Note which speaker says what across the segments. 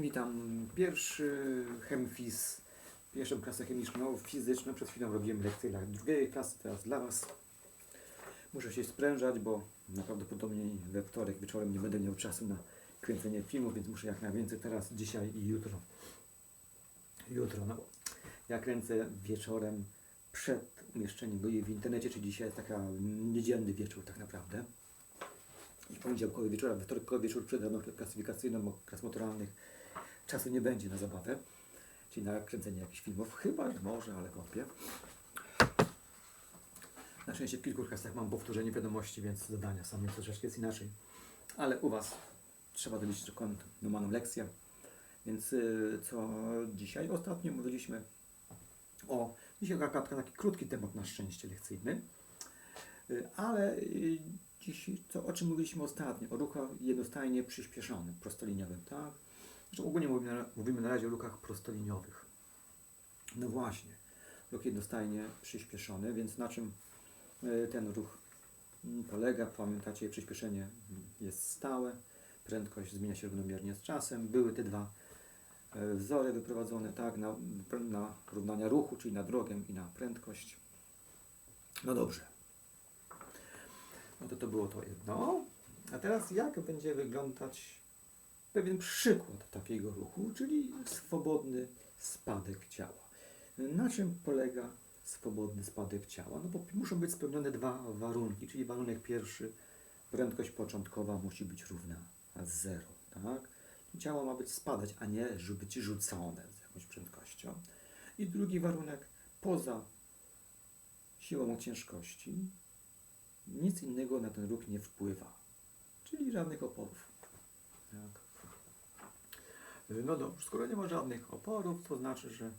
Speaker 1: Witam. Pierwszy chemfis, pierwszą klasę chemiczną, fizyczną. Przed chwilą robiłem lekcję dla drugiej klasy, teraz dla Was. Muszę się sprężać, bo najprawdopodobniej we wtorek wieczorem nie będę miał czasu na kręcenie filmu, więc muszę jak najwięcej teraz, dzisiaj i jutro. Jutro, no bo ja kręcę wieczorem przed umieszczeniem go w internecie, czyli dzisiaj jest taka niedzielny wieczór tak naprawdę. I poniedziałkowy wieczór, a we wtorkowy wieczór przed klasyfikacyjną, bo klas maturalnych czasu nie będzie na zabawę, czyli na kręcenie jakichś filmów. Chyba, że może, ale wątpię. Na szczęście w kilku klasach mam powtórzenie wiadomości, więc zadania są nieco troszeczkę jest inaczej. Ale u Was trzeba zrobić tylko normalną lekcję. Więc y, co dzisiaj? Ostatnio mówiliśmy o... Dzisiaj taka, taki krótki temat na szczęście lekcyjny. Y, Ale y, dziś, co, o czym mówiliśmy ostatnio? O ruchach jednostajnie przyspieszonym, prostoliniowym, tak? Znaczy ogólnie mówimy na, mówimy na razie o ruchach prostoliniowych. No właśnie, ruch jednostajnie przyspieszony, więc na czym y, ten ruch mm, polega? Pamiętacie, przyspieszenie mm, jest stałe, prędkość zmienia się równomiernie z czasem. Były te dwa e, wzory wyprowadzone, tak, na, na równania ruchu, czyli na drogę i na prędkość. No dobrze. No to to było to jedno. A teraz jak będzie wyglądać pewien przykład takiego ruchu, czyli swobodny spadek ciała. Na czym polega swobodny spadek ciała? No bo muszą być spełnione dwa warunki, czyli warunek pierwszy, prędkość początkowa musi być równa zero, tak? Ciało ma być spadać, a nie być rzucone z jakąś prędkością. I drugi warunek, poza siłą ciężkości, nic innego na ten ruch nie wpływa, czyli żadnych oporów. Tak. No dobrze, skoro nie ma żadnych oporów, to znaczy, że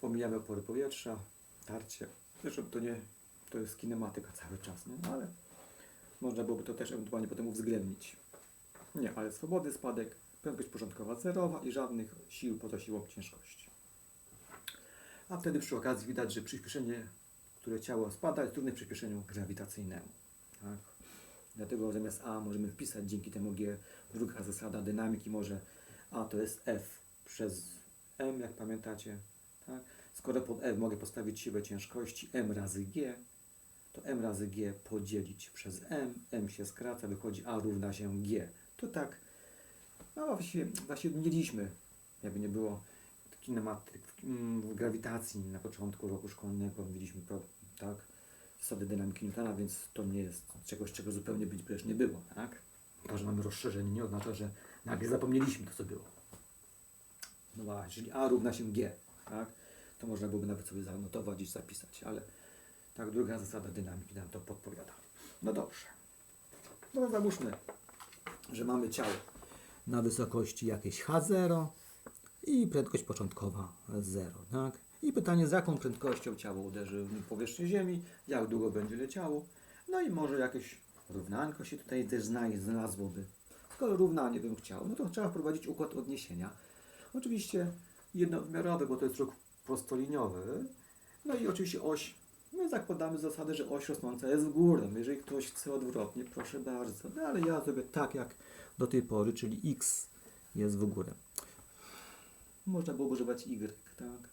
Speaker 1: pomijamy opory powietrza, tarcie. Zresztą to nie, to jest kinematyka cały czas, no ale można byłoby to też ewentualnie potem uwzględnić. Nie, ale swobodny spadek, prędkość początkowa zerowa i żadnych sił poza siłą ciężkości. A wtedy przy okazji widać, że przyspieszenie, które ciało spada, jest równe przyspieszeniu grawitacyjnemu. Tak? Dlatego zamiast A możemy wpisać dzięki temu G. Druga zasada dynamiki może A to jest F przez M, jak pamiętacie. Tak? Skoro pod F mogę postawić siłę ciężkości M razy G, to M razy G podzielić przez M, M się skraca, wychodzi A równa się G. To tak, no właściwie, właściwie mieliśmy, jakby nie było, kinematyk, w, w grawitacji na początku roku szkolnego mieliśmy, tak, zasady dynamiki Newtona, więc to nie jest czegoś, czego zupełnie być przecież nie było, tak? To, że mamy rozszerzenie nie oznacza, że nagle zapomnieliśmy to, co było. No właśnie, czyli A równa się G, tak? To można byłoby nawet sobie zanotować i zapisać, ale tak, druga zasada dynamiki nam to podpowiada. No dobrze. No załóżmy, że mamy ciało na wysokości jakieś H0 i prędkość początkowa 0, tak? I pytanie, z jaką prędkością ciało uderzy w powierzchnię Ziemi, jak długo będzie leciało, no i może jakieś równanko się tutaj też zna- znalazłoby. Skoro równanie bym chciał, no to trzeba wprowadzić układ odniesienia. Oczywiście jednowymiarowy, bo to jest ruch prostoliniowy. No i oczywiście oś. My zakładamy zasadę, że oś rosnąca jest w górę. No Jeżeli ktoś chce odwrotnie, proszę bardzo. No ale ja zrobię tak jak do tej pory, czyli x jest w górę. Można było używać y, tak?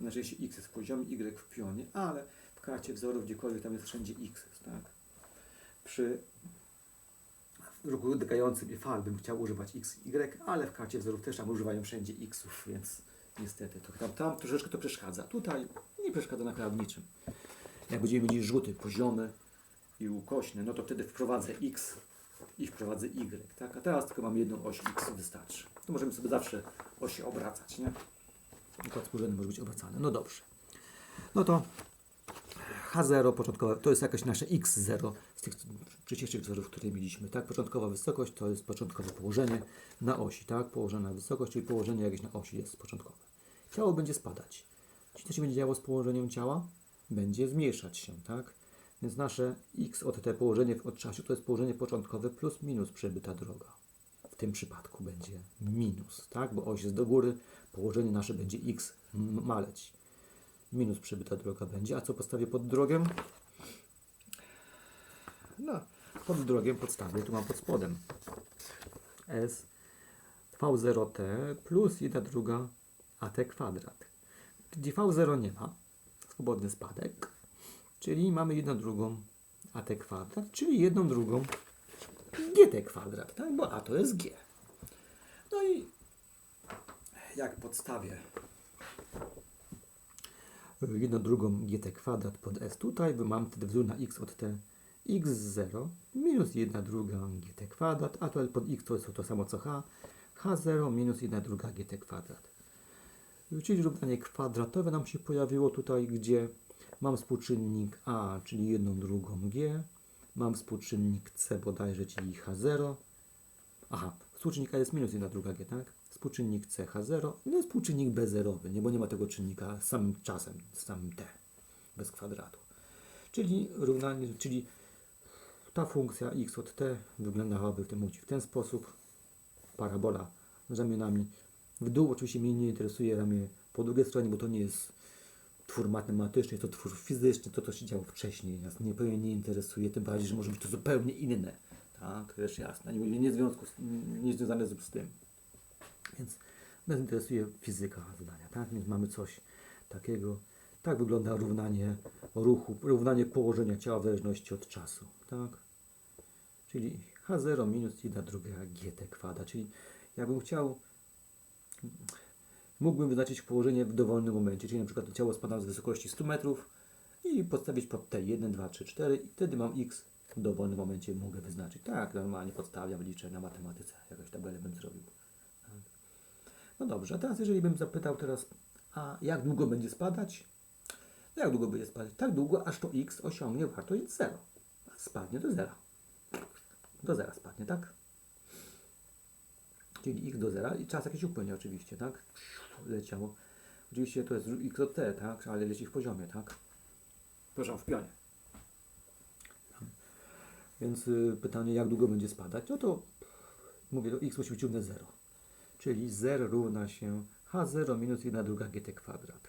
Speaker 1: Znaczy, jeśli x jest w poziomie, y w pionie, ale w karcie wzorów, gdziekolwiek tam jest wszędzie x, tak? Przy ruchu dotykającym i fal bym chciał używać x, y, ale w karcie wzorów też tam używają wszędzie xów, więc niestety to tam, tam troszeczkę to przeszkadza. Tutaj nie przeszkadza naprawdę niczym. Jak będziemy mieli rzuty poziomy i ukośne, no to wtedy wprowadzę x i wprowadzę y, tak? A teraz tylko mamy jedną oś x, wystarczy. To możemy sobie zawsze osie obracać, nie? Układ może być obracany. No dobrze. No to H0 początkowe, to jest jakaś nasze X0 z tych wcześniejszych wzorów, które mieliśmy, tak? Początkowa wysokość to jest początkowe położenie na osi, tak? Położona wysokość, czyli położenie jakieś na osi jest początkowe. Ciało będzie spadać. Czyli co się będzie działo z położeniem ciała? Będzie zmniejszać się, tak? Więc nasze X od te położenie od czasu to jest położenie początkowe plus minus przebyta droga. W tym przypadku będzie minus, tak? Bo oś jest do góry, położenie nasze będzie X maleć minus przebyta droga będzie. A co postawię pod drogę? No, pod drogiem podstawię, tu mam pod spodem S V0t plus 1 druga at kwadrat. Gdzie V0 nie ma, swobodny spadek, czyli mamy jedną drugą at kwadrat, czyli jedną drugą gt kwadrat, tak? bo a to jest g. No i jak podstawię jedną drugą gt kwadrat pod s tutaj, bo mam wtedy wzór na x od t x0 minus 1 druga gt kwadrat, a to pod x to jest to samo co h, h0 minus 1 druga gt kwadrat. Czyli równanie kwadratowe nam się pojawiło tutaj, gdzie mam współczynnik a, czyli jedną drugą g, mam współczynnik c bodajże, czyli h0, aha, współczynnik a jest minus 1 druga g, tak? Współczynnik c h0, no i współczynnik b zerowy, nie, bo nie ma tego czynnika z samym czasem, z samym t, bez kwadratu. Czyli równanie, czyli ta funkcja x od t wyglądałaby w tym momencie w ten sposób. Parabola z ramionami w dół. Oczywiście mnie nie interesuje ramię po drugiej stronie, bo to nie jest twór matematyczny, to twór fizyczny, to to się działo wcześniej. Nas nie, pewnie nie interesuje, tym bardziej, że może być to zupełnie inne. Tak, to jest jasne. Nie, nie, związku nie związane z tym. Więc nas interesuje fizyka zadania, tak? Więc mamy coś takiego. Tak wygląda równanie ruchu, równanie położenia ciała w zależności od czasu, tak? Czyli H0 minus 1 druga GT kwadrat, czyli jakbym chciał, mógłbym wyznaczyć położenie w dowolnym momencie, czyli na przykład to ciało spada z wysokości 100 metrów i podstawić pod T 1, 2, 3, 4 i wtedy mam X w dowolnym momencie mogę wyznaczyć. Tak, normalnie podstawiam, liczę na matematyce, jakąś tabelę bym zrobił. No dobrze, a teraz jeżeli bym zapytał teraz, a jak długo będzie spadać? No jak długo będzie spadać? Tak długo, aż to x osiągnie wartość 0. Spadnie do zera. Do zera spadnie, tak? Czyli x do zera i czas jakiś upłynie oczywiście, tak? Leciało. Oczywiście to jest x od t, tak? Ale leci w poziomie, tak? Proszę, w pionie. Więc y, pytanie, jak długo będzie spadać? No to mówię, to x musi być równe 0. Czyli 0 równa się h0 minus 1 druga gt kwadrat.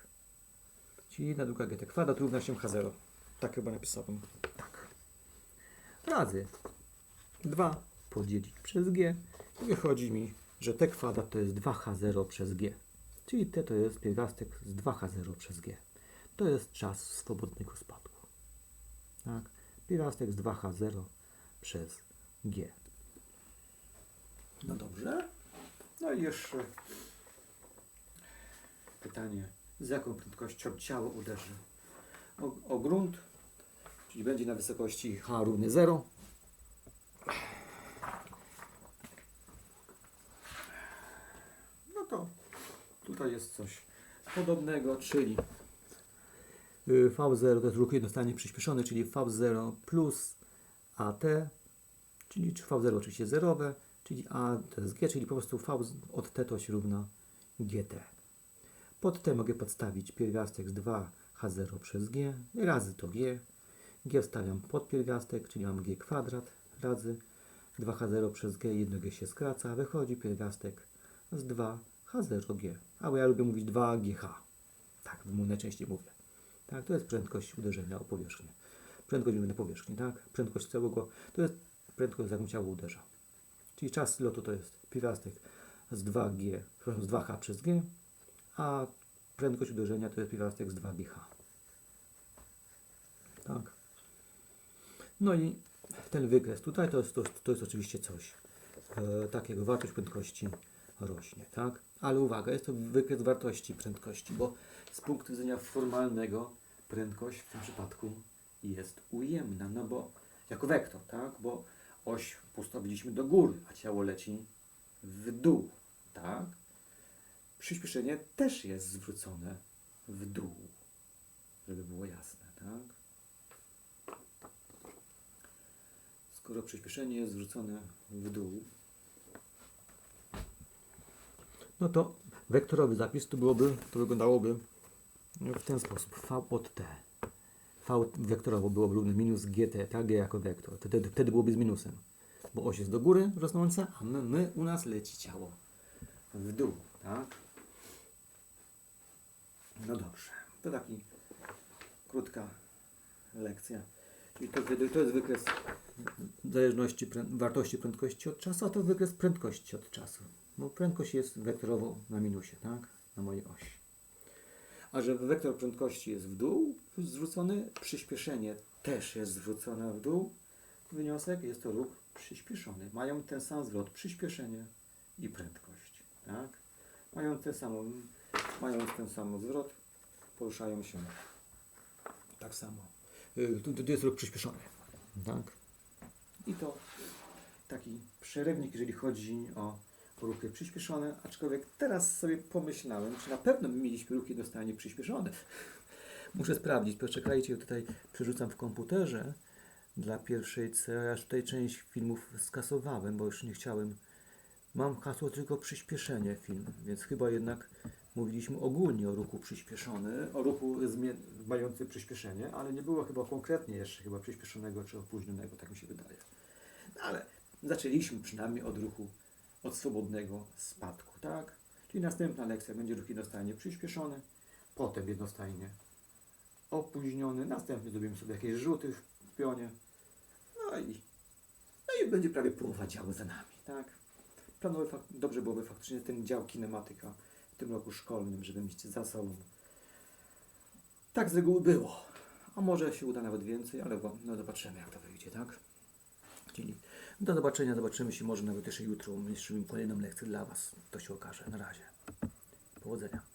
Speaker 1: Czyli 1 druga gt kwadrat równa się h0. Tak chyba napisałem. Tak. Razy 2 podzielić przez g. I wychodzi mi, że t kwadrat to jest 2h0 przez g. Czyli t to jest pierwiastek z 2h0 przez g. To jest czas swobodnego spadku. Tak? Pierwiastek z 2h0 przez g. No dobrze. No i jeszcze pytanie, z jaką prędkością ciało uderzy o, o grunt, czyli będzie na wysokości h równy 0. No to tutaj jest coś podobnego, czyli y, V0 to jest ruch jednostronnie przyspieszony, czyli V0 plus AT, czyli V0 oczywiście zerowe, czyli A to jest G, czyli po prostu V od T to się równa GT. Pod T mogę podstawić pierwiastek z 2H0 przez G razy to G. G wstawiam pod pierwiastek, czyli mam G kwadrat razy 2H0 przez G, jedno G się skraca, wychodzi pierwiastek z 2H0G. Albo ja lubię mówić 2GH. Tak, najczęściej mówię. Tak, to jest prędkość uderzenia o powierzchnię. Prędkość na powierzchni, tak? Prędkość całego, to jest prędkość, z jaką ciało uderza. Czyli czas lotu to jest pierwiastek z 2G, przepraszam, z 2H przez G, a prędkość uderzenia to jest pierwiastek z 2GH. Tak. No i ten wykres tutaj to jest, to, to jest oczywiście coś e, takiego, wartość prędkości rośnie, tak? Ale uwaga, jest to wykres wartości prędkości, bo z punktu widzenia formalnego prędkość w tym przypadku jest ujemna, no bo jako wektor, tak? Bo oś postawiliśmy do góry, a ciało leci w dół, tak? Przyspieszenie też jest zwrócone w dół, żeby było jasne, tak? Skoro przyspieszenie jest zwrócone w dół, no to wektorowy zapis to byłoby, to wyglądałoby w ten sposób. V od t. V wektorowo byłoby równe minus gt, tak? G jako wektor. Wtedy, wtedy byłoby z minusem. Bo oś jest do góry rosnąca, a my, my u nas leci ciało w dół, tak? No dobrze. To taki krótka lekcja. Czyli to, to jest wykres zależności wartości prędkości od czasu, a to wykres prędkości od czasu. Bo prędkość jest wektorowo na minusie, tak? Na mojej osi. A że wektor prędkości jest w dół zwrócony, przyspieszenie też jest zwrócone w dół. Wyniosek jest to ruch przyspieszony. Mają ten sam zwrot, przyspieszenie i prędkość. Tak? Mają, ten samą, mają ten sam zwrot, poruszają się tak samo. Y, Tu, tu jest ruch przyspieszony. Tak? I to taki przerywnik, jeżeli chodzi o ruchy przyspieszone, aczkolwiek teraz sobie pomyślałem, czy na pewno mieliśmy ruch jednostronnie przyspieszony. Muszę sprawdzić, poczekajcie, tutaj przerzucam w komputerze dla pierwszej C, aż tutaj część filmów skasowałem, bo już nie chciałem. Mam hasło tylko przyspieszenie film, więc chyba jednak mówiliśmy ogólnie o ruchu przyspieszony, o ruchu mający przyspieszenie, ale nie było chyba konkretnie jeszcze chyba przyspieszonego czy opóźnionego, tak mi się wydaje. No ale zaczęliśmy przynajmniej od ruchu, od swobodnego spadku, tak? Czyli następna lekcja będzie ruch jednostajnie przyspieszony, potem jednostajnie opóźniony, następnie zrobimy sobie jakieś rzuty w pionie, no i, no i będzie prawie połowa działu za nami, tak? Planowy fak- dobrze byłoby faktycznie ten dział kinematyka w tym roku szkolnym, żeby mieć za sobą. Tak z reguły było. A może się uda nawet więcej, ale no zobaczymy jak to wyjdzie, tak? Czyli do zobaczenia, zobaczymy się może nawet jeszcze jutro, jeszcze kolejną lekcję dla Was. To się okaże. Na razie. Powodzenia.